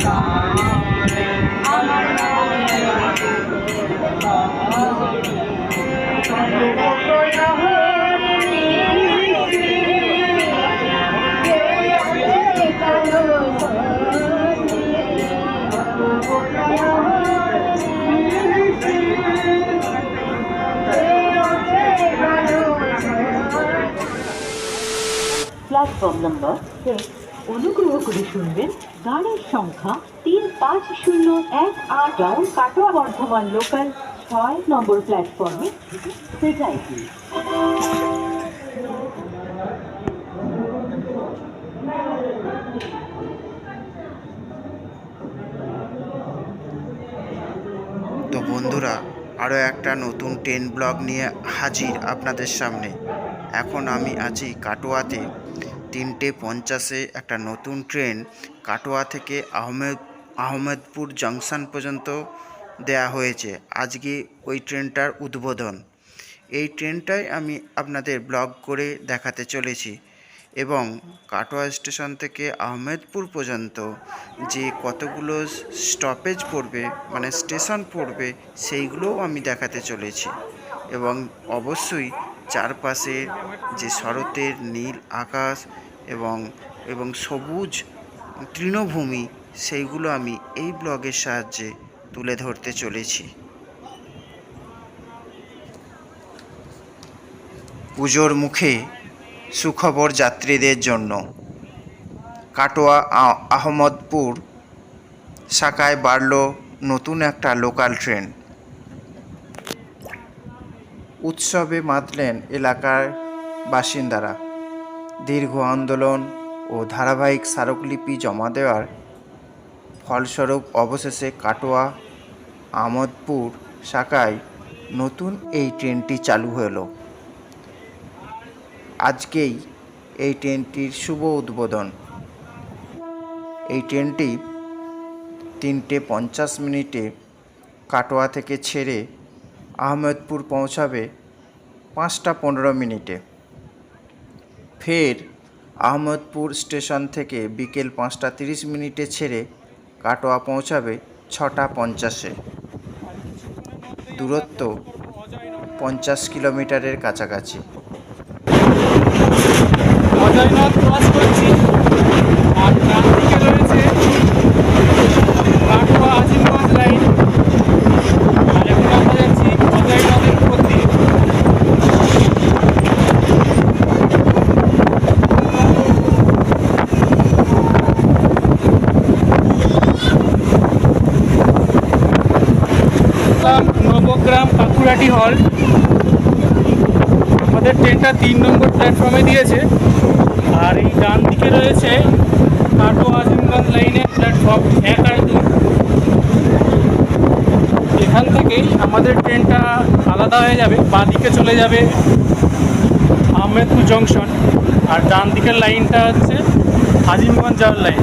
Bye. Platform number অনুগ্রহ করে শুনবেন গাড়ির সংখ্যা তিন পাঁচ শূন্য এক আট ডাউন কাটোয়া বর্ধমান লোকাল ছয় নম্বর প্ল্যাটফর্মে সেটাই তো বন্ধুরা আরও একটা নতুন ট্রেন ব্লগ নিয়ে হাজির আপনাদের সামনে। এখন আমি আছি কাটোয়াতে। তিনটে পঞ্চাশে একটা নতুন ট্রেন কাটোয়া থেকে আহমেদ, আহমেদপুর জংশন পর্যন্ত দেয়া হয়েছে। আজকে ওই ট্রেনটার উদ্বোধন। এই ট্রেনটাই আমি আপনাদের ব্লগ করে দেখাতে চলেছি এবং কাটোয়া স্টেশন থেকে আহমেদপুর পর্যন্ত যে কতগুলো স্টপেজ পড়বে মানে স্টেশন পড়বে, সেইগুলোও আমি দেখাতে চলেছি এবং অবশ্যই চারপাশে যে শরতের নীল আকাশ এবং এবং সবুজ তৃণভূমি, সেইগুলো আমি এই ব্লগের সাহায্যে তুলে ধরতে চলেছি। পুজোর মুখে সুখবর যাত্রীদের জন্য কাটোয়া আহমদপুর শাখায় বাড়ল নতুন একটা লোকাল ট্রেন। উৎসবে মাতলেন এলাকার বাসিন্দারা। দীর্ঘ আন্দোলন ও ধারাবাহিক স্মারকলিপি জমা দেওয়ার ফলস্বরূপ অবশেষে কাটোয়া আমোদপুর শাখায় নতুন এই ট্রেনটি চালু হলো। আজকেই এই ট্রেনটির শুভ উদ্বোধন। এই ট্রেনটি তিনটে পঞ্চাশ মিনিটে কাটোয়া থেকে ছেড়ে আহমেদপুর পৌঁছাবে পাঁচটা পনেরো মিনিটে। ফের আহমেদপুর স্টেশন থেকে বিকেল পাঁচটা তিরিশ মিনিটে ছেড়ে কাটোয়া পৌঁছাবে ছটা পঞ্চাশে। দূরত্ব পঞ্চাশ কিলোমিটারের কাছাকাছি। অজয়নগর ক্রস করছি আর ডান দিকে রয়েছে কাটোয়া আজিমগঞ্জ লাইন আর এখন আমরা যাচ্ছি অজয়নগরের উপর দিয়ে নবগ্রাম কাকুরাটি হল আমাদের ট্রেনটা তিন নম্বর প্ল্যাটফর্মে দিয়েছে। আর এই ডান দিকে রয়েছে কাটো আজিমগঞ্জ লাইনের প্ল্যাটফর্ম এক আর দুই। এখান থেকেই আমাদের ট্রেনটা আলাদা হয়ে যাবে বাঁ দিকে চলে যাবে আহমেদপুর জংশন আর ডান দিকের লাইনটা হচ্ছে আজিমগঞ্জ যাওয়ার লাইন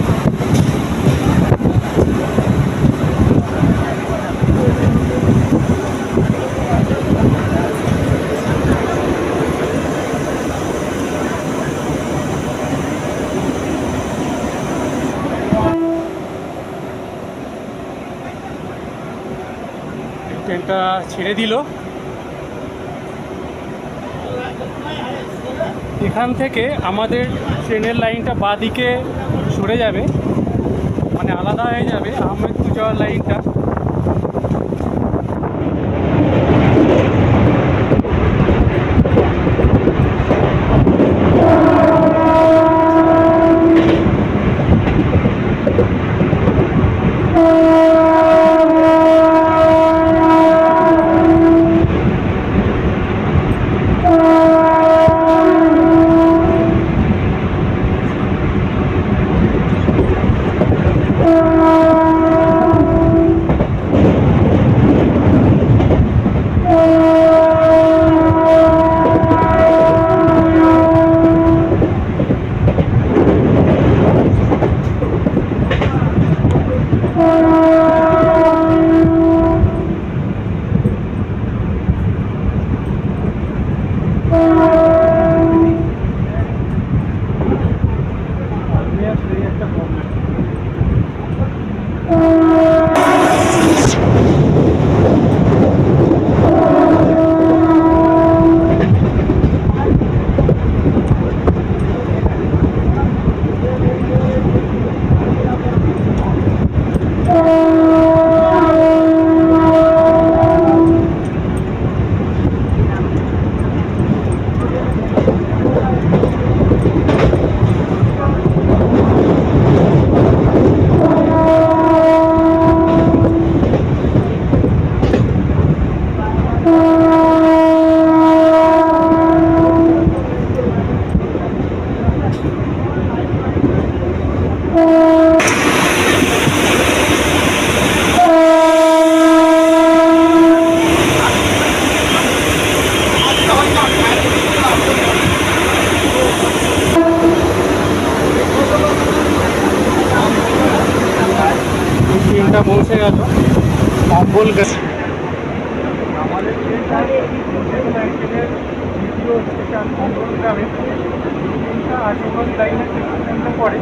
ট্রেনটা ছেড়ে দিল। এখান থেকে আমাদের ট্রেনের লাইনটা বাঁদিকে সরে যাবে। মানে আলাদা হয়ে যাবে আহমেদপুর যাওয়ার লাইনটা। ফুল গাছ আমাদের পরে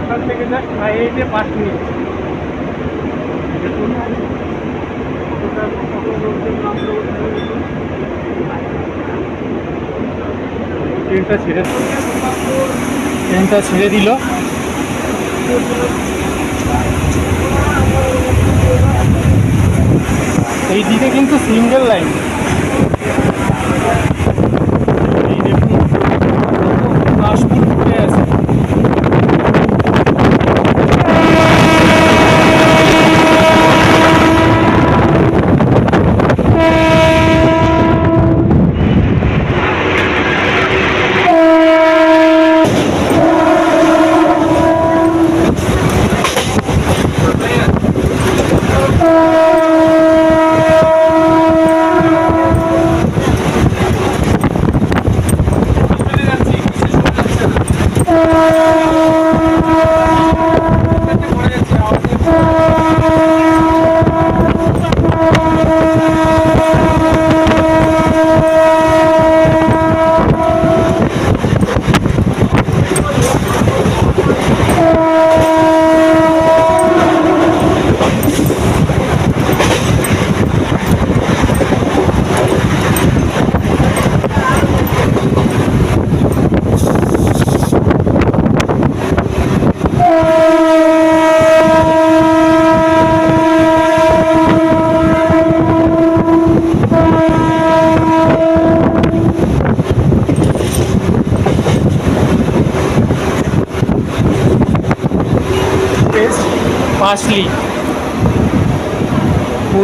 ওখান থেকে জাস্ট আইআইটে পাঁচ মিনিট ট্রেনটা ছেড়ে ট্রেনটা ছেড়ে দিল। এই দিকে কিন্তু সিঙ্গেল লাইন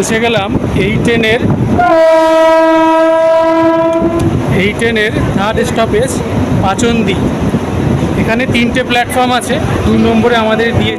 পৌঁছে গেলাম এই ট্রেনের এই ট্রেনের থার্ড স্টপেজ পাচন্দি। এখানে তিনটে প্ল্যাটফর্ম আছে, দুই নম্বরে আমাদের দিয়ে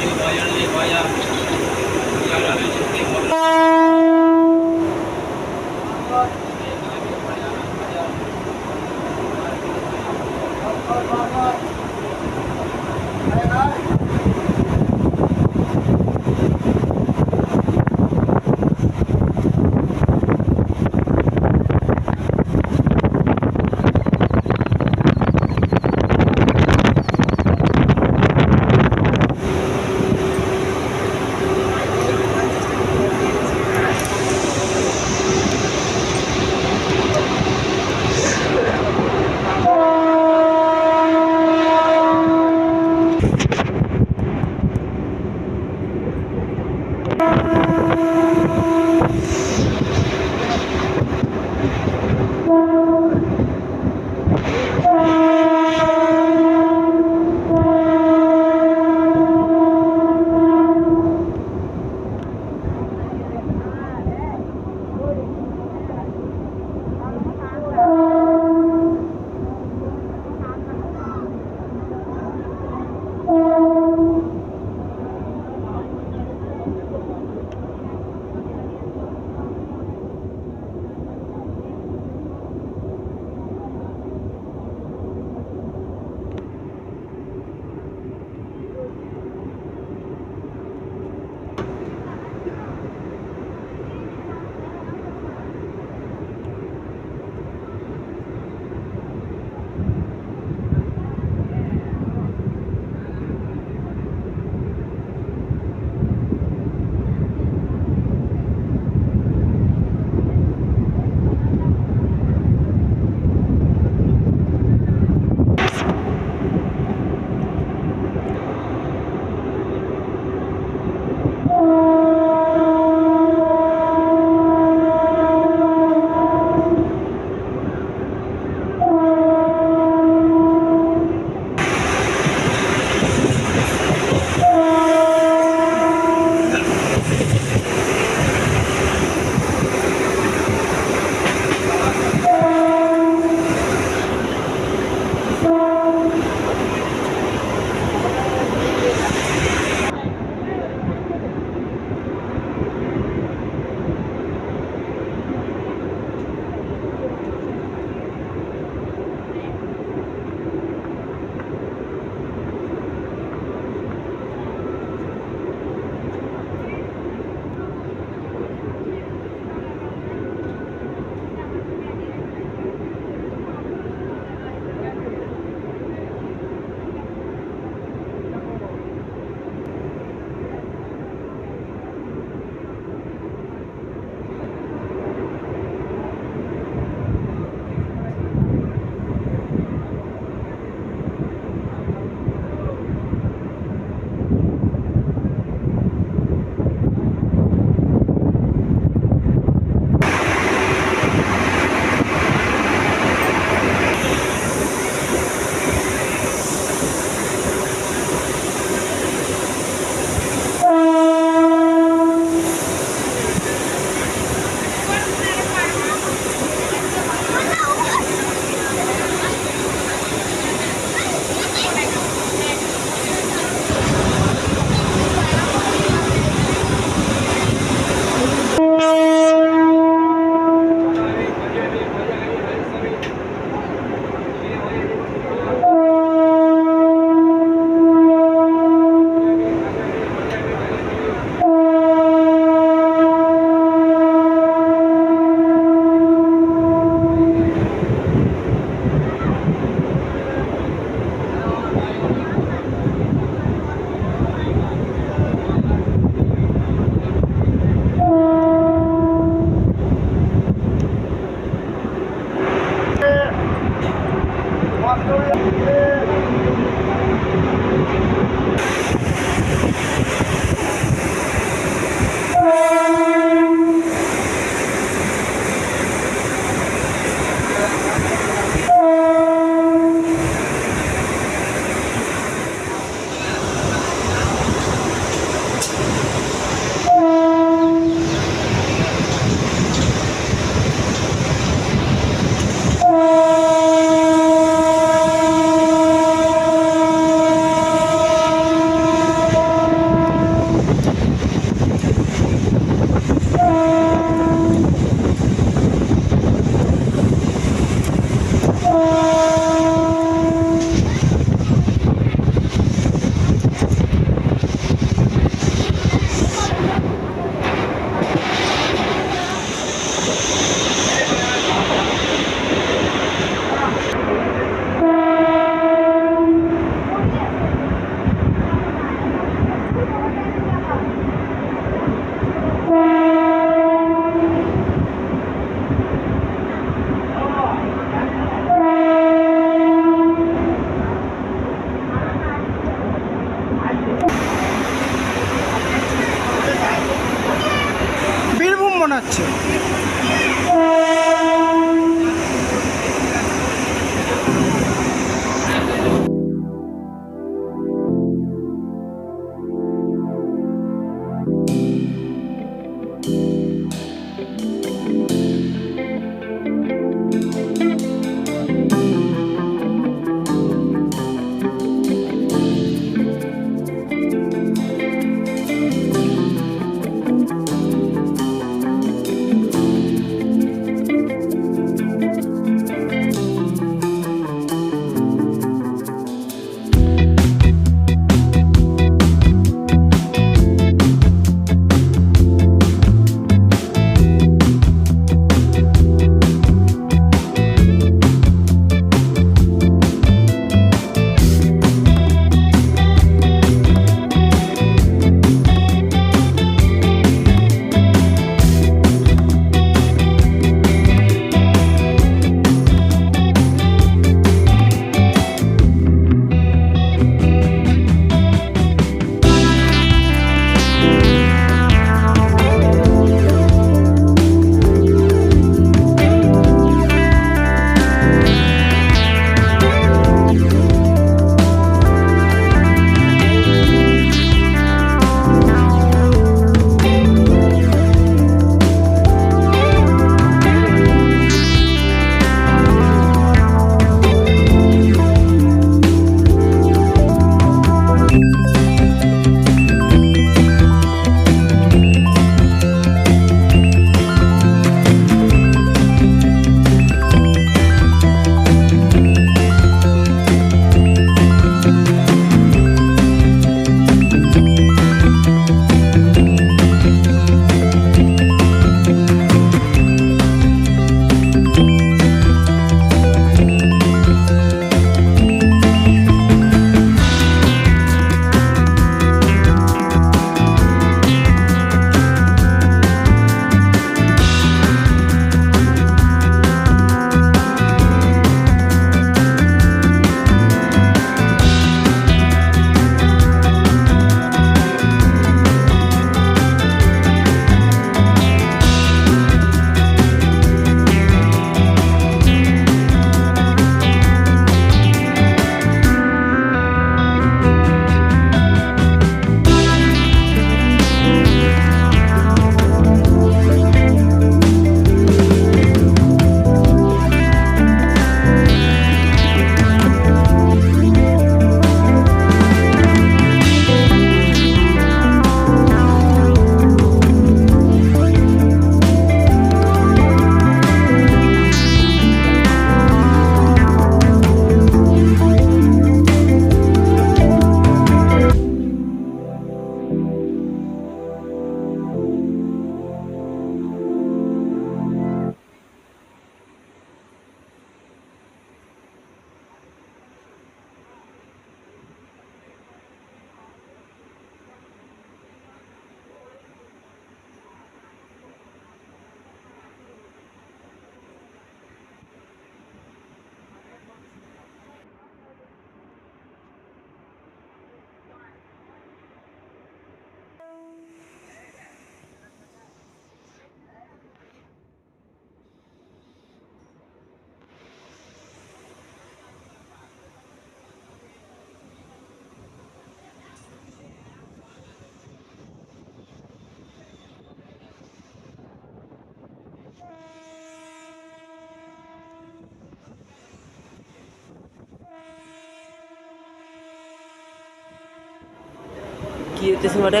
কি হতেছে মানে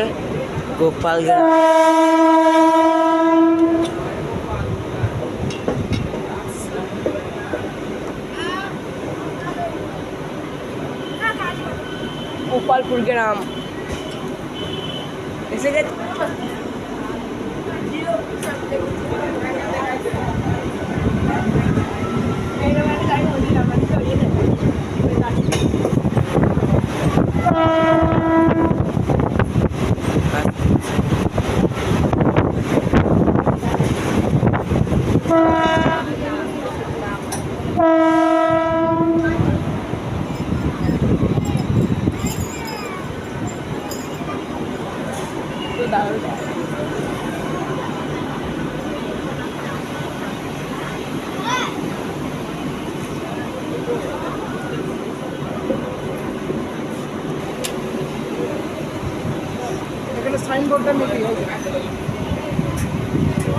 গোপাল গ্রাম গোপালপুর গ্রাম এসে গেছে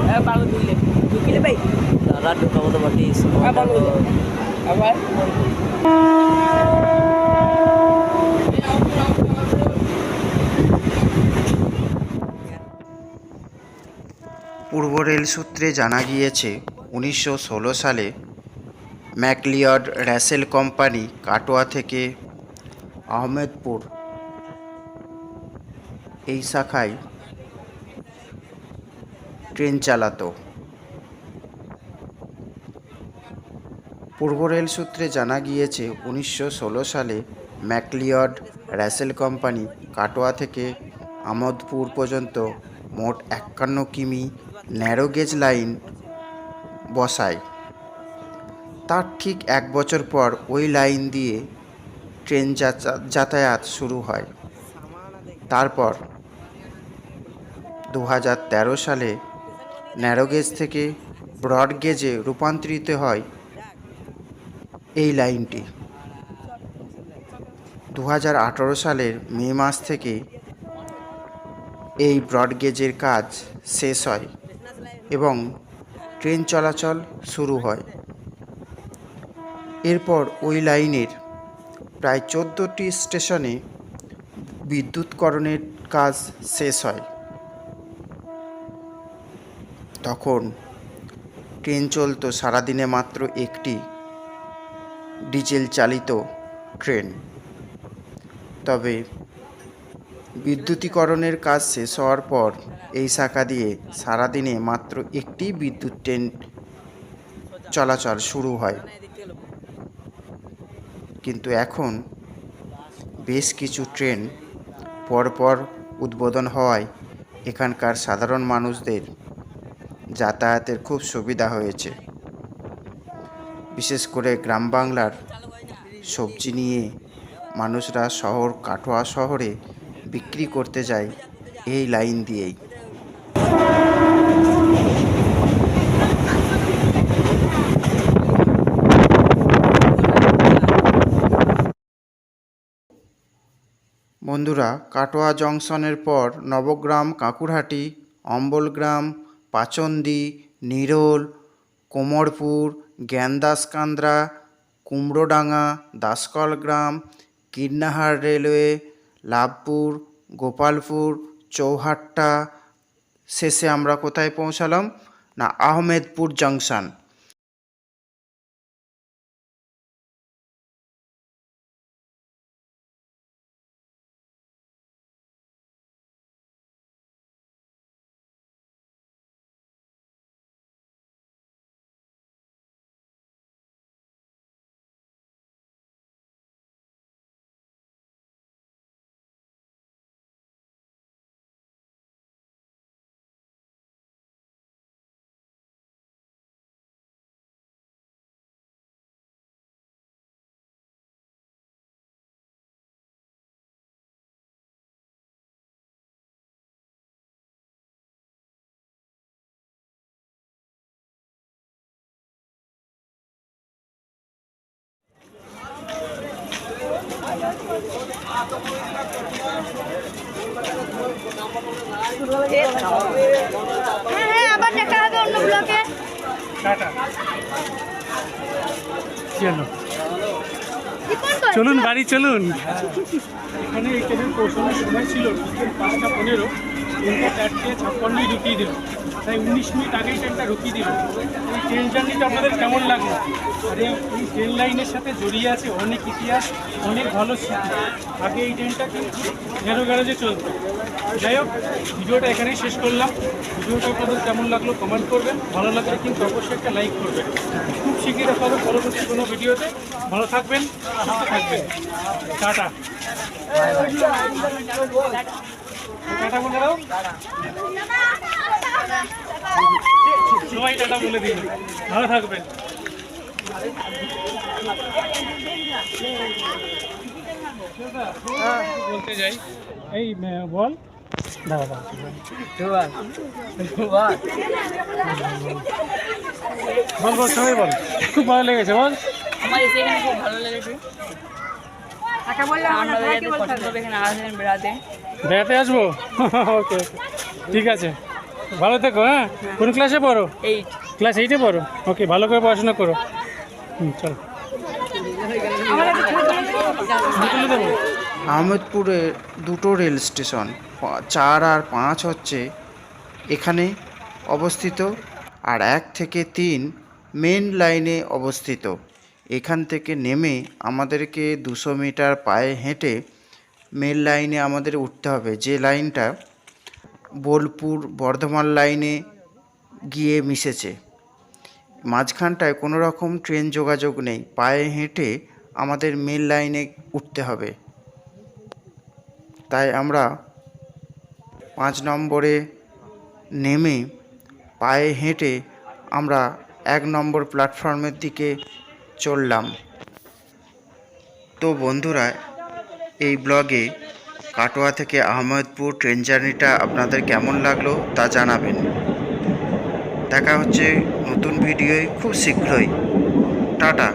হ্যাঁ ভালো দুইলে ঢুকিলে ভাই দাদা ঢুকাবো তো বটেই হ্যাঁ ভালো পূর্ব রেল সূত্রে জানা গিয়েছে, উনিশশো ষোলো সালে ম্যাকলিয়ড র্যাসেল কোম্পানি কাটোয়া থেকে আহমেদপুর এই শাখায় ট্রেন চালাতো। পূর্ব রেল সূত্রে জানা গিয়েছে, উনিশশো ষোলো সালে ম্যাকলিয়ড র্যাসেল কোম্পানি কাটোয়া থেকে আমোদপুর পর্যন্ত মোট একান্ন কিমি ন্যারো গেজ লাইন বসায়। তার ঠিক এক বছর পর ওই লাইন দিয়ে ট্রেন যাতায়াত শুরু হয়। তারপর দু হাজার তেরো সালে ন্যারো গেজ থেকে ব্রড গেজে রূপান্তরিত হয় এই লাইনটি। দু হাজার আঠারো সালের মে মাস থেকে এই ব্রডগেজের কাজ শেষ হয় এবং ট্রেন চলাচল শুরু হয়। এরপর ওই লাইনের প্রায় চোদ্দোটি স্টেশনে বিদ্যুৎকরণের কাজ শেষ হয়। তখন ট্রেন চলতো সারাদিনে মাত্র একটি। ডিজেল চালিত ট্রেন। তবে বিদ্যুতীকরণের কাজ শেষ হওয়ার পর এই শাখা দিয়ে সারাদিনে মাত্র একটি বিদ্যুৎ ট্রেন চলাচল শুরু হয়। কিন্তু এখন বেশ কিছু ট্রেন পরপর উদ্বোধন হওয়ায় এখানকার সাধারণ মানুষদের যাতায়াতের খুব সুবিধা হয়েছে। বিশেষ করে গ্রাম বাংলার সবজি নিয়ে মানুষরা শহর, কাটোয়া শহরে বিক্রি করতে যায় এই লাইন দিয়েই। বন্ধুরা, কাটোয়া জংশনের পর নবগ্রাম, কাঁকুরহাটি, অম্বলগ্রাম, পাচন্দি, নিরোল, কোমরপুর জ্ঞানদাসকান্দ্রা কুমড়োডাঙ্গা দাসকল গ্রাম কীর্ণাহার রেলওয়ে, লাভপুর, গোপালপুর, চৌহাট্টা, শেষে আমরা কোথায় পৌঁছালাম? না, আহমেদপুর জংশন। হ্যাঁ হ্যাঁ আবার দেখা হবে অন্য ব্লকে। কি চলুন বাড়ি চলুন। এখানে এই ট্রেনের পৌঁছানোর সময় ছিল পাঁচটা পনেরো। ট্রেনটা চারটে ছাপ্পান্নই ঢুকিয়ে দিল। তাই উনিশ মিনিট আগেই ট্রেনটা ঢুকিয়ে দিল। এই ট্রেন জার্নিটা আপনাদের কেমন লাগল? আর এই ট্রেন লাইনের সাথে জড়িয়ে আছে অনেক ইতিহাস, অনেক ভালো স্মৃতি। আগে এই ট্রেনটা কিন্তু ঘেরো গ্যারেজে চলতো। যাই হোক, ভিডিওটা এখানেই শেষ করলাম। ভিডিওটা আপনাদের কেমন লাগল কমেন্ট করবেন। ভালো লাগলে কিন্তু অবশ্যই একটা লাইক করবেন। খুব শিগগির হবে পরবর্তী কোনো ভিডিওতে। ভালো থাকবেন, সুস্থ থাকবেন। টাটা। সবাই টাটা বলে দিন ভালো থাকবেন বলতে যাই এই বল দাদা বল বল সবাই বল খুব ভালো লেগেছে বল এখানে খুব ভালো লেগেছে আমরা বেড়াতে পছন্দ হবে এখানে আসেন বেড়াতে। বেড়াতে আসব? ওকে ঠিক আছে। ভালো থেকো হ্যাঁ? কোন ক্লাসে পড়ো? এইট ক্লাস এইটে পড়ো? ওকে ভালো করে পড়াশোনা করো। হুম চলো। আহমেদপুরে দুটো রেল স্টেশন চার আর পাঁচ হচ্ছে এখানে অবস্থিত আর এক থেকে তিন মেন লাইনে অবস্থিত। এখান থেকে নেমে আমাদেরকে দুশো মিটার পায়ে হেঁটে মেন লাইনে আমাদের উঠতে হবে। যে লাইনটা বোলপুর বর্ধমান লাইনে গিয়ে মিশেছে। মাঝখানটায় কোনো রকম ট্রেন যোগাযোগ নেই। পায়ে হেঁটে আমাদের মেন লাইনে উঠতে হবে। তাই আমরা পাঁচ নম্বরে নেমে পায়ে হেঁটে আমরা এক নম্বর প্ল্যাটফর্মের দিকে চললাম। তো বন্ধুরা এই ব্লগে কাটোয়া থেকে আহমেদপুর ট্রেন জার্নিটা আপনাদের কেমন লাগল তা জানাবেন। দেখা হচ্ছে নতুন ভিডিওয় খুব শীঘ্রই। টাটা।